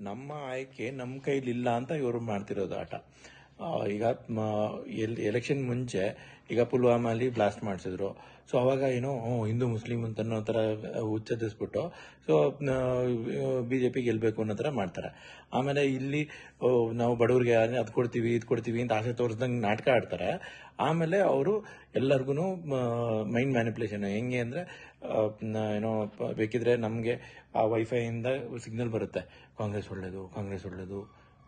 ನಮ್ಮ ಆಯ್ಕೆ ನಮ್ಮ ಕೈಲಿ ಇಲ್ಲ ಅಂತ ಇವರು ಮಾಡ್ತಿರೋದು ಆಟ. ಈಗ ಎಲೆಕ್ಷನ್ ಮುಂಚೆ ಈಗ ಪುಲ್ವಾಮಲ್ಲಿ ಬ್ಲಾಸ್ಟ್ ಮಾಡಿಸಿದ್ರು. ಸೊ, ಅವಾಗ ಏನೋ ಹಿಂದೂ ಮುಸ್ಲಿಂ ಅಂತ ಅನ್ನೋ ಥರ ಉಚ್ಚರಿಸ್ಬಿಟ್ಟು ಸೊ ಬಿಜೆಪಿ ಗೆಲ್ಬೇಕು ಅನ್ನೋ ಥರ ಮಾಡ್ತಾರೆ. ಆಮೇಲೆ ಇಲ್ಲಿ ನಾವು ಬಡವ್ರಿಗೆ ಅದು ಕೊಡ್ತೀವಿ, ಇದು ಕೊಡ್ತೀವಿ ಅಂತ ಆಸೆ ತೋರಿಸ್ದಂಗೆ ನಾಟಕ ಆಡ್ತಾರೆ. ಆಮೇಲೆ ಅವರು ಎಲ್ಲರಿಗೂ ಮೈಂಡ್ ಮ್ಯಾನಿಪುಲೇಷನ್ ಹೆಂಗೆ ಅಂದರೆ ಏನೋ, ಪ- ಬೇಕಿದ್ರೆ ನಮಗೆ ಆ ವೈಫೈಯಿಂದ ಸಿಗ್ನಲ್ ಬರುತ್ತೆ. ಕಾಂಗ್ರೆಸ್ ಒಳ್ಳೇದು, ಕಾಂಗ್ರೆಸ್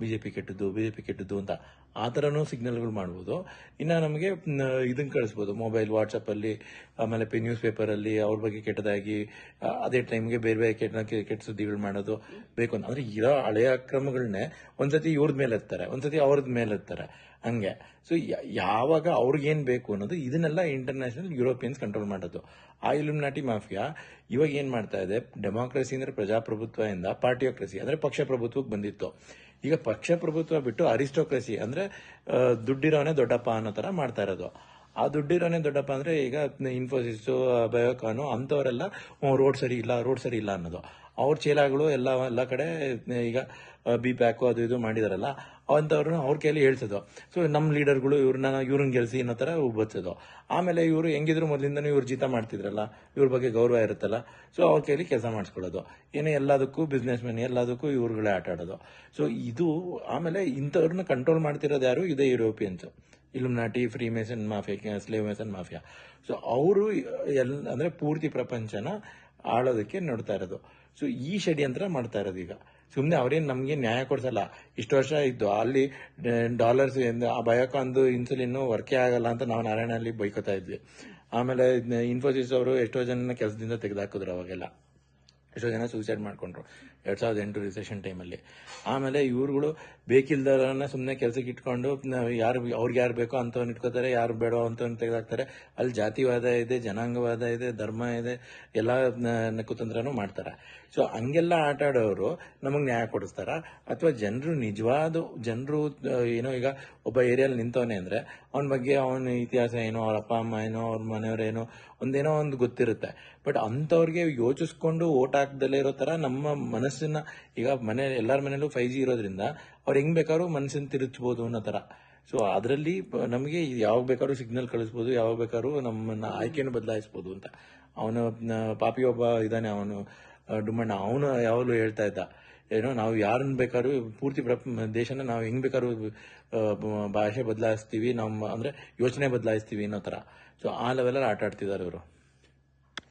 ಒಳ್ಳೇದು ಪಿ ಕೆಟ್ಟದ್ದು, ಬಿಜೆಪಿ ಕೆಟ್ಟದ್ದು ಅಂತ ಆ ಥರನೂ ಸಿಗ್ನಲ್ಗಳು ಮಾಡ್ಬೋದು. ಇನ್ನು ನಮಗೆ ಇದನ್ನು ಕಳಿಸ್ಬೋದು. ಮೊಬೈಲ್ ವಾಟ್ಸಪ್ಪಲ್ಲಿ ಆಮೇಲೆ ಪೇ ನ್ಯೂಸ್ ಪೇಪರಲ್ಲಿ ಅವ್ರ ಬಗ್ಗೆ ಕೆಟ್ಟದಾಗಿ ಅದೇ ಟೈಮ್ಗೆ ಬೇರೆ ಬೇರೆ ಕೆಟ್ಟ ಕೆಟ್ಟ ಸುದ್ದಿಗಳು ಮಾಡೋದು ಬೇಕು ಅಂತ. ಅಂದರೆ ಇರೋ ಹಳೆಯ ಕ್ರಮಗಳನ್ನೇ ಒಂದ್ಸತಿ ಇವ್ರದ್ ಮೇಲೆ ಎತ್ತಾರೆ ಒಂದ್ಸತಿ ಅವ್ರದ್ ಮೇಲೆ ಎತ್ತಾರೆ ಹಂಗೆ ಸೊ ಯಾವಾಗ ಅವ್ರಿಗೇನು ಬೇಕು ಅನ್ನೋದು ಇದನ್ನೆಲ್ಲ ಇಂಟರ್ನ್ಯಾಷನಲ್ ಯುರೋಪಿಯನ್ಸ್ ಕಂಟ್ರೋಲ್ ಮಾಡೋದು. ಆ ಇಲ್ಯುಮಿನಾಟಿ ಮಾಫಿಯಾ ಇವಾಗ ಏನು ಮಾಡ್ತಾ ಇದೆ? ಡೆಮಾಕ್ರಸಿ ಅಂದ್ರೆ ಪ್ರಜಾಪ್ರಭುತ್ವದಿಂದ ಪಾರ್ಟಿಯೋಕ್ರಸಿ ಅಂದ್ರೆ ಪಕ್ಷ ಪ್ರಭುತ್ವಕ್ಕೆ ಬಂದಿತ್ತು. ಈಗ ಪಕ್ಷ ಪ್ರಭುತ್ವ ಬಿಟ್ಟು ಅರಿಸ್ಟೋಕ್ರಸಿ ಅಂದ್ರೆ ದುಡ್ಡಿರೋನೆ ದೊಡ್ಡಪ್ಪ ಅನ್ನೋ ತರ ಮಾಡ್ತಾ ಇರೋದು. ಆ ದುಡ್ಡಿರೋನೇ ದೊಡ್ಡಪ್ಪ ಅಂದ್ರೆ ಈಗ ಇನ್ಫೋಸಿಸ್, ಬಯೋಕಾನು ಅಂತವರೆಲ್ಲ ರೋಡ್ ಸರಿ ಇಲ್ಲ, ರೋಡ್ ಸರಿ ಇಲ್ಲ ಅನ್ನೋದು. ಅವ್ರ ಚೀಲಗಳು ಎಲ್ಲ ಎಲ್ಲ ಕಡೆ, ಈಗ ಬಿ ಪ್ಯಾಕು ಅದು ಇದು ಮಾಡಿದಾರಲ್ಲ, ಅಂಥವ್ರನ್ನ ಅವ್ರ ಕೈಯಲ್ಲಿ ಹೇಳ್ಸೋದು. ಸೊ ನಮ್ಮ ಲೀಡರ್ಗಳು ಇವ್ರನ್ನ ಇವ್ರನ್ನ ಗೆಲ್ಸಿ ಅನ್ನೋ ಥರ ಉಬ್ಬಸೋದು ಆಮೇಲೆ ಇವರು ಹೆಂಗಿದ್ರು ಮೊದಲಿಂದನೂ ಇವ್ರು ಜೀತ ಮಾಡ್ತಿದ್ರಲ್ಲ, ಇವ್ರ ಬಗ್ಗೆ ಗೌರವ ಇರುತ್ತಲ್ಲ ಸೊ ಅವ್ರ ಕೈಯಲ್ಲಿ ಕೆಲಸ ಮಾಡಿಸ್ಕೊಳ್ಳೋದು. ಏನೇ ಎಲ್ಲದಕ್ಕೂ ಬಿಸ್ನೆಸ್ ಮ್ಯಾನ್ ಎಲ್ಲದಕ್ಕೂ ಇವ್ರುಗಳೇ ಆಟ ಆಡೋದು. ಸೊ ಇದು, ಆಮೇಲೆ ಇಂಥವ್ರನ್ನ ಕಂಟ್ರೋಲ್ ಮಾಡ್ತಿರೋದು ಯಾರು? ಇದೇ ಯುರೋಪಿಯನ್ಸ್ ನಾಟಿ freemason mafia slave mason mafia so ಅವರು, ಎಲ್, ಅಂದರೆ ಪೂರ್ತಿ ಪ್ರಪಂಚನ ಆಳೋದಕ್ಕೆ ನೋಡ್ತಾ ಇರೋದು. ಸೊ ಈ ಷಡ್ಯಂತ್ರ ಮಾಡ್ತಾ ಇರೋದು ಈಗ. ಸುಮ್ಮನೆ ಅವ್ರೇನು ನಮಗೆ ನ್ಯಾಯ ಕೊಡ್ಸಲ್ಲ. ಇಷ್ಟು ವರ್ಷ ಇದ್ದು ಅಲ್ಲಿ ಡಾಲರ್ಸ್ ಆ ಬಯೋಕಾಂದು ಇನ್ಸುಲಿನ್ ವರ್ಕೇ ಆಗಲ್ಲ ಅಂತ ನಾವು ನಾರಾಯಣಲ್ಲಿ ಬೈಕೋತಾ ಇದ್ವಿ. ಆಮೇಲೆ ಇನ್ಫೋಸಿಸ್ ಅವರು ಎಷ್ಟೋ ಜನ ಕೆಲಸದಿಂದ ತೆಗೆದಾಕಿದ್ರು ಅವಾಗೆಲ್ಲ. ಎಷ್ಟೋ ಜನ ಸೂಸೈಡ್ ಮಾಡ್ಕೊಂಡ್ರು. ಎರಡ್ ಸಾವಿರದ ಎಂಟು ರಿಸೆಷನ್ ಟೈಮಲ್ಲಿ ಆಮೇಲೆ ಇವ್ರುಗಳು ಬೇಕಿಲ್ದರನ್ನ ಸುಮ್ಮನೆ ಕೆಲಸಕ್ಕೆ ಇಟ್ಕೊಂಡು ಯಾರು ಅವ್ರಿಗೆ ಯಾರು ಬೇಕೋ ಅಂಥವ್ನ ಇಟ್ಕೋತಾರೆ, ಯಾರು ಬೇಡೋ ಅಂಥವ್ನ ತೆಗೆದಾಕ್ತಾರೆ. ಅಲ್ಲಿ ಜಾತಿವಾದ ಇದೆ, ಜನಾಂಗವಾದ ಇದೆ, ಧರ್ಮ ಇದೆ, ಎಲ್ಲ ಕುತಂತ್ರನೂ ಮಾಡ್ತಾರೆ. ಸೊ ಹಂಗೆಲ್ಲ ಆಟ ಆಡೋರು ನಮಗೆ ನ್ಯಾಯ ಕೊಡಿಸ್ತಾರ. ಅಥವಾ ಜನರು ನಿಜವಾದ, ಜನರು ಏನೋ ಈಗ ಒಬ್ಬ ಏರಿಯಲ್ಲಿ ನಿಂತವನೆ ಅಂದ್ರೆ ಅವನ ಬಗ್ಗೆ ಅವನ ಇತಿಹಾಸ ಏನೋ, ಅವ್ರ ಅಪ್ಪ, ಅಮ್ಮ ಏನೋ, ಅವ್ರ ಮನೆಯವ್ರೇನೋ ಒಂದೇನೋ ಒಂದು ಗೊತ್ತಿರುತ್ತೆ. ಬಟ್ ಅಂಥವ್ರಿಗೆ ಯೋಚಿಸ್ಕೊಂಡು ಓಟ್ ಹಾಕ್ದಲ್ಲೇ ಇರೋ ತರ ನಮ್ಮ ಮನಸ್ಸನ್ನ ಈಗ ಮನೆ, ಎಲ್ಲರ ಮನೇಲೂ ಫೈವ್ ಜಿ ಇರೋದ್ರಿಂದ ಅವ್ರು ಹೆಂಗ್ ಬೇಕಾದ್ರೂ ಮನಸ್ಸನ್ನ ತಿರುಚ್ಬೋದು ಅನ್ನೋ ತರ. ಸೊ ಅದರಲ್ಲಿ ನಮಗೆ ಯಾವಾಗ ಬೇಕಾದ್ರೂ ಸಿಗ್ನಲ್ ಕಳಿಸ್ಬೋದು, ಯಾವಾಗ ಬೇಕಾದ್ರೂ ನಮ್ಮನ್ನ ಆಯ್ಕೆಯನ್ನು ಬದಲಾಯಿಸ್ಬೋದು ಅಂತ. ಅವನು ಪಾಪಿ ಒಬ್ಬ ಇದಾನೆ ಅವನು ಡುಮ್ಮಣ್ಣ. ಅವನು ಯಾವಾಗಲೂ ಹೇಳ್ತಾ ಇದ್ದ, ಏನೋ ನಾವು ಯಾರನ್ನ ಬೇಕಾದ್ರೂ ಪೂರ್ತಿ ದೇಶನ ನಾವು ಹೆಂಗ್ ಬೇಕಾದ್ರೂ ಭಾಷೆ ಬದಲಾಯಿಸ್ತೀವಿ, ನಮ್ಮ, ಅಂದ್ರೆ ಯೋಚನೆ ಬದಲಾಯಿಸ್ತೀವಿ ಅನ್ನೋ ತರ. ಸೊ ಆ ಲೆವೆಲಲ್ಲಿ ಆಟ ಆಡ್ತಿದ್ದಾರೆ ಇವರು.